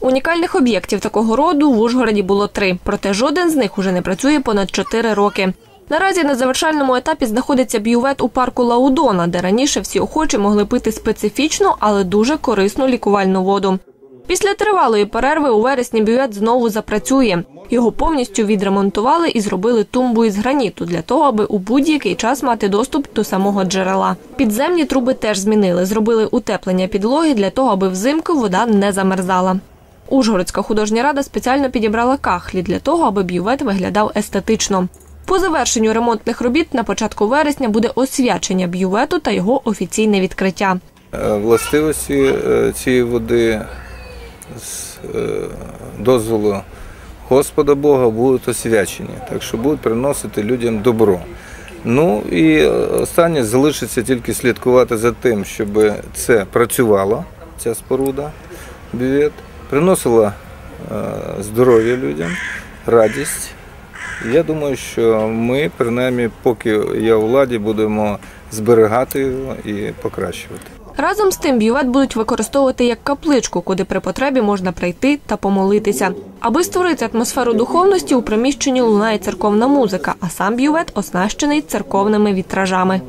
Унікальних об'єктів такого роду в Ужгороді було три, проте жоден з них уже не працює понад чотири роки. Наразі на завершальному етапі знаходиться бювет у парку Лаудона, де раніше всі охочі могли пити специфічну, але дуже корисну лікувальну воду. Після тривалої перерви у вересні бювет знову запрацює. Його повністю відремонтували і зробили тумбу із граніту для того, аби у будь-який час мати доступ до самого джерела. Підземні труби теж змінили, зробили утеплення підлоги для того, аби взимку вода не замерзала. Ужгородська художня рада спеціально підібрала кахлі для того, аби бювет виглядав естетично. По завершенню ремонтних робіт на початку вересня буде освячення бювету та його офіційне відкриття. Е, Властивості е, цієї води з е, дозволу Господа Бога будуть освячені, так що будуть приносити людям добро. Ну і останнє залишиться тільки слідкувати за тим, щоб це працювало, ця споруда, бювет, приносила е, здоров'я людям, радість. Я думаю, що ми, принаймні, поки я у владі, будемо зберігати його і покращувати. Разом з тим бювет будуть використовувати як капличку, куди при потребі можна прийти та помолитися. Аби створити атмосферу духовності, у приміщенні лунає церковна музика, а сам бювет оснащений церковними вітражами.